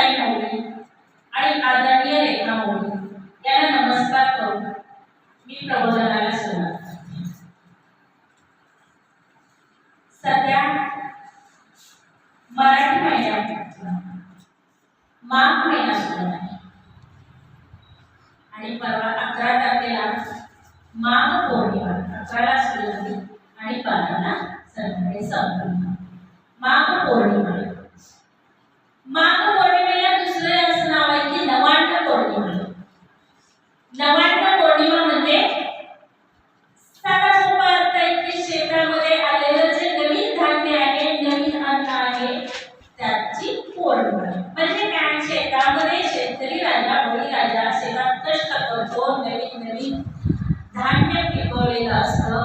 ताई ठाकरे आणि आदरणीय रेखा मोरे यांना नमस्कार करून मी प्रबोधनाला सुरुवात सध्या मराठी महिन्यात माघ महिना सुरू आहे. आणि परवा अकरा तारखेला माघ पौर्णिमा अकराला सुरू झाली आणि बाराला संध्याकाळी संपूर्ण माघ पौर्णिमा. माघ between us.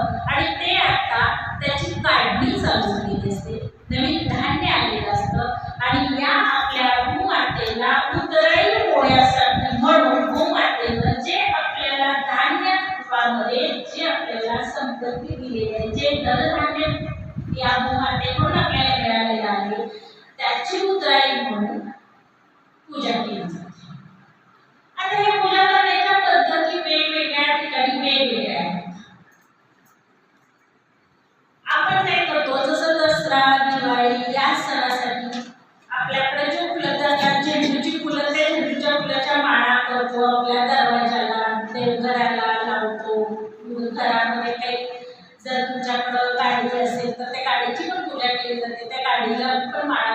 你在干？你在干嘛呀？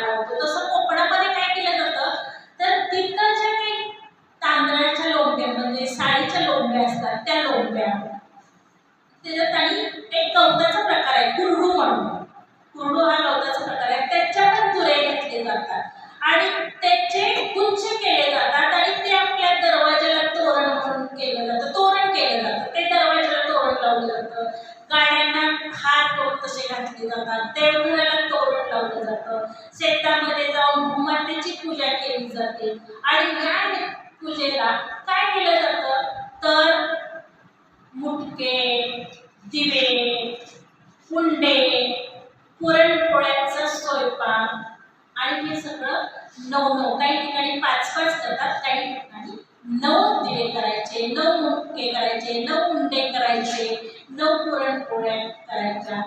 कुरडे पुरणपोळ्यांचा स्वयंपाक आणि हे सगळं नऊ नऊ. काही ठिकाणी पाच पाच करतात काही ठिकाणी नऊ दिवे करायचे नऊ मुके करायचे नऊ कुंडे करायचे नऊ पुरणपोळ्या करायच्या.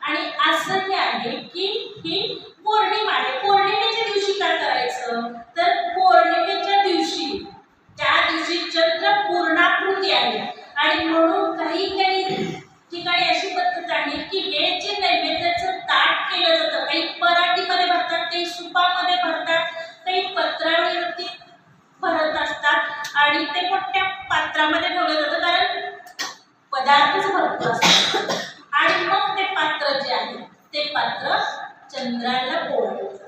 आणि असं हे आहे की ही पौर्णिमा आहे पौर्णिमेच्या दिवशी काय करायचं? तर पौर्णिमेच्या दिवशी त्या दिवशी चंद्र पूर्णाकृती आहे. आणि म्हणून काही काही ठिकाणी अशी ते मोठ्या पात्रामध्ये ठेवलं जातं कारण पदार्थच भरपूर असतो. आणि मग ते पात्र जे आहे ते पात्र चंद्राला पोळलं जातं.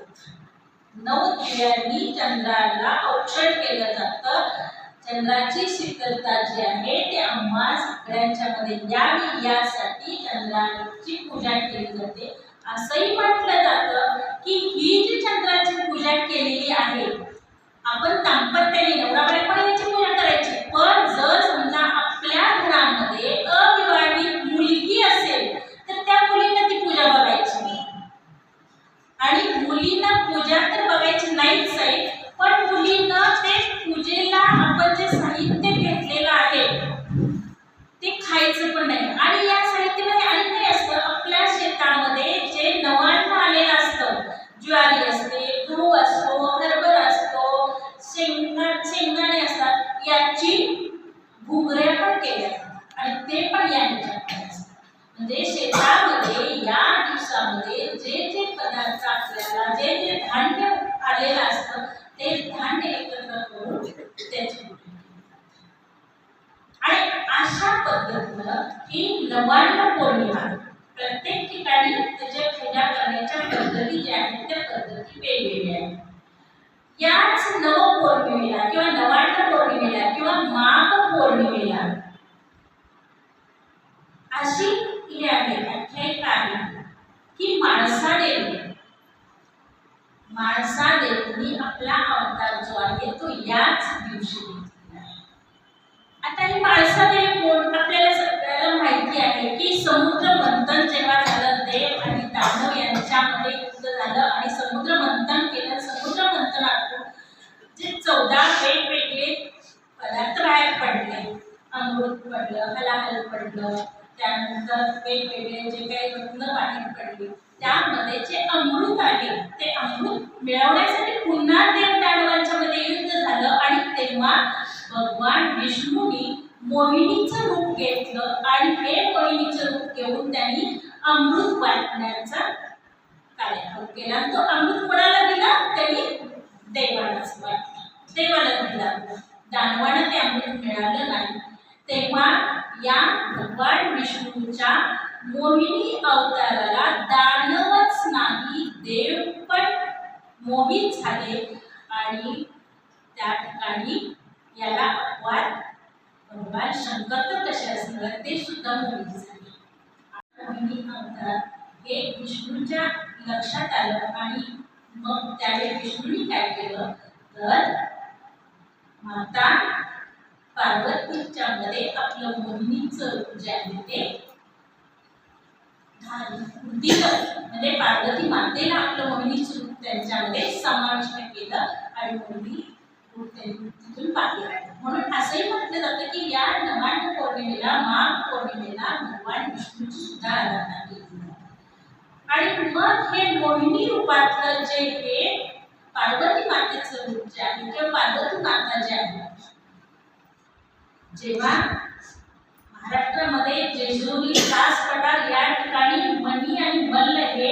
नऊ दिव्यांनी चंद्राला औक्षण केलं जातं. चंद्राची शीतलता जी आहे ते आम्हा सगळ्यांच्या मध्ये यावी यासाठी चंद्राची पूजा केली जाते. असंही म्हटलं जातं की ही जी चंद्राची पूजा केलेली आहे आपण दाम्पत्याने नवरा पण याची पूजा करायची. पण जर समजा आपल्या घरामध्ये अविवाहित मुलगी असेल तर त्या मुलींना ती पूजा बघायची नाही आणि मुलींना पूजा तर बघायची नाहीच आहे पण मुलींना ते पूजेला आपण जे साहित्य घेतलेलं आहे ते खायचं पण नाही आणि या साहित्यामध्ये आणि काय असतं आपल्या शेतामध्ये जे नवान्न आलेलं असतं ज्वारी असते गहू असतो हरभरा असतो शेंगा शेंगदाणे असतात याची घुगऱ्या पण केल्या जातात आणि ते पण या ह्याच्यामध्ये असतात म्हणजे शेतामध्ये या दिवसामध्ये जे जे पदार्थ आपल्याला जे जे धान्य आलेलं असतं ते धान्य एकत्र करून त्याची पूजा केली जाते. आणि अशा पद्धतीनं ही नवान्न पौर्णिमा प्रत्येक ठिकाणी त्याच्या पूजा करण्याच्या पद्धती ज्या आहेत त्या पद्धती वेगवेगळ्या आहेत. याच नव पौर्णिमेला किंवा नवान्न पौर्णिमेला किंवा माघ पौर्णिमेला अशी ही आहे आख्यायिका आहे की माणसादेवी. माणसादेवीने आपला अवतार जो आहे तो याच पडलं त्यानंतर वेगवेगळे जे काही रत्न बाहेर पडले त्यामध्ये जे अमृत आहे ते अमृत मिळवण्यासाठी पुन्हा ते दानवांच्या मध्ये युद्ध झालं आणि तेव्हा भगवान विष्णूनी मोहिनीचं रूप घेतलं आणि हे मोहिनीचं रूप घेऊन त्यांनी अमृत वाटण्याचा कार्यक्रम केला आणि तो अमृत कोणाला दिला त्यांनी देवालाच वाटला देवाला दिला दानवाला ते अमृत मिळालं नाही तेव्हा या भगवान विष्णूंच्या मोहिनी अवताराला दानवच नाही देव पण मोहित झाले. आणि त्या ठिकाणी याला अपवाद भगवान शंकर तर कसे असणार ते सुद्धा मोहित झाले. मोहिनी अवतार हे विष्णूच्या लक्षात आलं आणि मग त्याने विष्णूने काय केलं? तर माता पार्वतीच्या मध्ये आपलं मोहिनीचं जे आहे ते. म्हणजे पार्वती मातेला आपलं मोहिनीचं रूप त्यांच्यामध्ये समाविष्ट केलं आणि मोहिनी तिथून बाहेर आलं म्हणून असंही म्हटलं जातं की या नवांड पौर्णिमेला माघ पौर्णिमेला भगवान विष्णूची सुद्धा आराधना केली आणि मग हे मोहिनी रूपातलं जे हे पार्वती मातेचं रूप जे आहे किंवा पार्वती माता जे आहे जेव्हा महाराष्ट्रामध्ये जेजुरी कास पठार या ठिकाणी मनी आणि मल्ल हे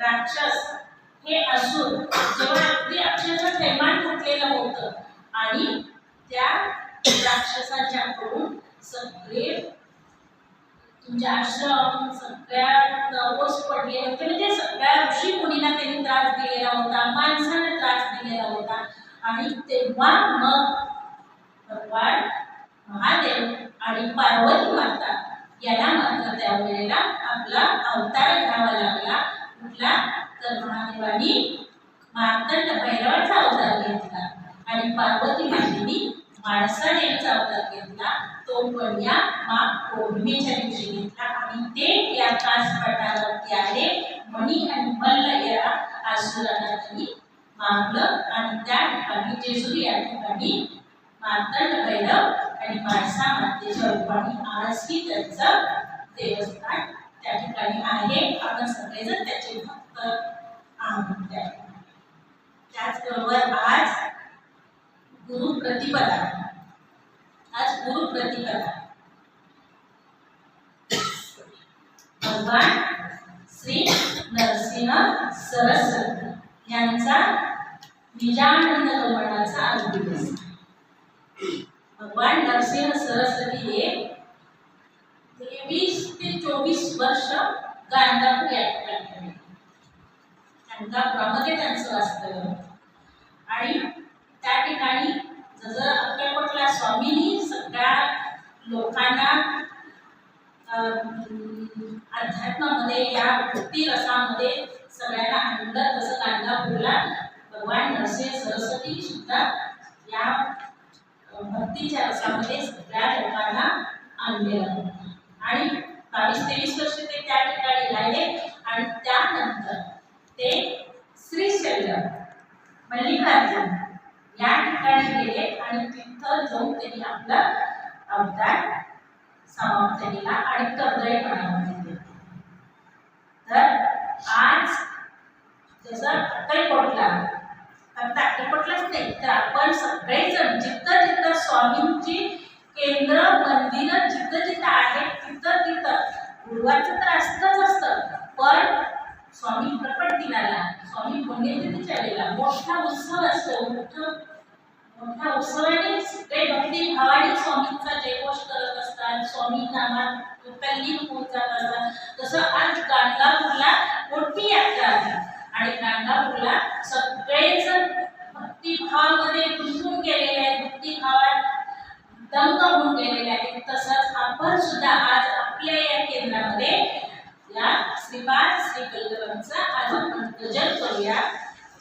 राक्षस हे असून जेव्हा अगदी अक्षरशः थैमान घातलेलं होतं आणि त्या राक्षसाच्याकडून सगळे तुमचे आश्रम सगळ्या नवस पडले होते. म्हणजे सगळ्या ऋषी मुलींना त्यांनी त्रास दिलेला होता माणसांना त्रास दिलेला होता. आणि तेव्हा मग भगवान महादेव आणि पार्वती माता याला मात्र त्यावेळेला आपला अवतार घ्यावा लागला. कुठला? तर महादेवानी मार्तंड भैरवाचा अवतार घेतला आणि पार्वती मातेनी माणसा देवीचा अवतार घेतला. तो पण या माघ पौर्णिमेच्या दिवशी घेतला आणि ते या कासपटावरती आले. मणी आणि मल्ल या आसुराला त्यांनी मागलं आणि त्या ठिकाणी जेजुरी या ठिकाणी मार्तंड भैरव आणि माणसा मातेच्या रूपाने आजही त्यांचं देवस्थान त्या ठिकाणी आहे. आपण सगळेजण त्याचे भक्त आहोत त्याचबरोबर आज गुरु प्रतिपदा. आज गुरु प्रतिपदा. भगवान श्री नरसिंह सरस्वती यांचा निजानंद गमनाचा आज दिवस भगवान नरसिंह सरस्वती हे तेवीस ते चोवीस वर्ष गाणगापूर या ठिकाणी गाणगापुरामध्ये आणि त्या ठिकाणी जसं अक्कलकोटला स्वामींनी सगळ्या लोकांना अध्यात्मामध्ये या भक्ती रसामध्ये सगळ्यांना आणलं तसं गाणगापूरला भगवान नरसिंह सरस्वती सुद्धा या भक्तीच्या रसामध्ये सगळ्या लोकांना आणलेलं. आणि बावीस तेवीस वर्ष ते त्या ठिकाणी राहिले आणि त्यानंतर ते श्रीशैल मल्लिकार्जुन. या ठिकाणी गेले आणि तिथं जाऊन त्यांनी आपला अवतार समाप्त केला आणि कर्दळीपणामध्ये दिले. तर आज जसं अक्कलकोटला फक्त अक्कलकोटलाच नाही तर आपण सगळेजण जिथं जिथं स्वामींची केंद्र मंदिरं जिथं जिथं आहेत तिथं तिथं. गुरुवारचं तर असतंच असतं पण स्वामी प्रकट दिनाला स्वामी पुण्यतिथीच्या वेळेला मोठा उत्सव असतो. मोठा मोठ्या उत्सवाने सगळे भक्ती भावाने स्वामींचा जयघोष करत असतात. स्वामी नामात तल्लीन होत जात असतात. तसं आज गाणगापूरला मोठी यात्रा आहे. आणि गाणगापूरला सगळेजण भक्तिभावामध्ये गुंतून गेलेले आहेत. भक्तिभावात दंग होऊन गेलेले आहेत. तसंच आपण सुद्धा आज आपल्या या केंद्रामध्ये या श्रीपाद श्री कल्लवांचा अजून आपण भजन करूया.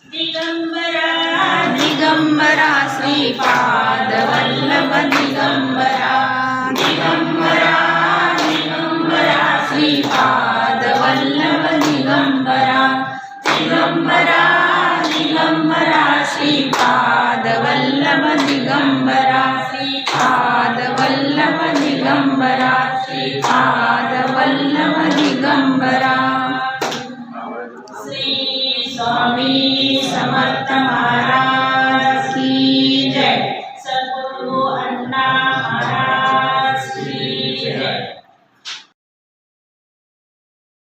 दिगंबरा दिगंबरा श्रीपाद वल्लभ दिगंबरा. दिगंबरा दिगंबरा श्रीपाद वल्लभ दिगंबरा. दिगंबरा दिगंबरा श्रीपाद वल्लभ दिगंबरा. श्रीपाद वल्लभ दिगंबरा.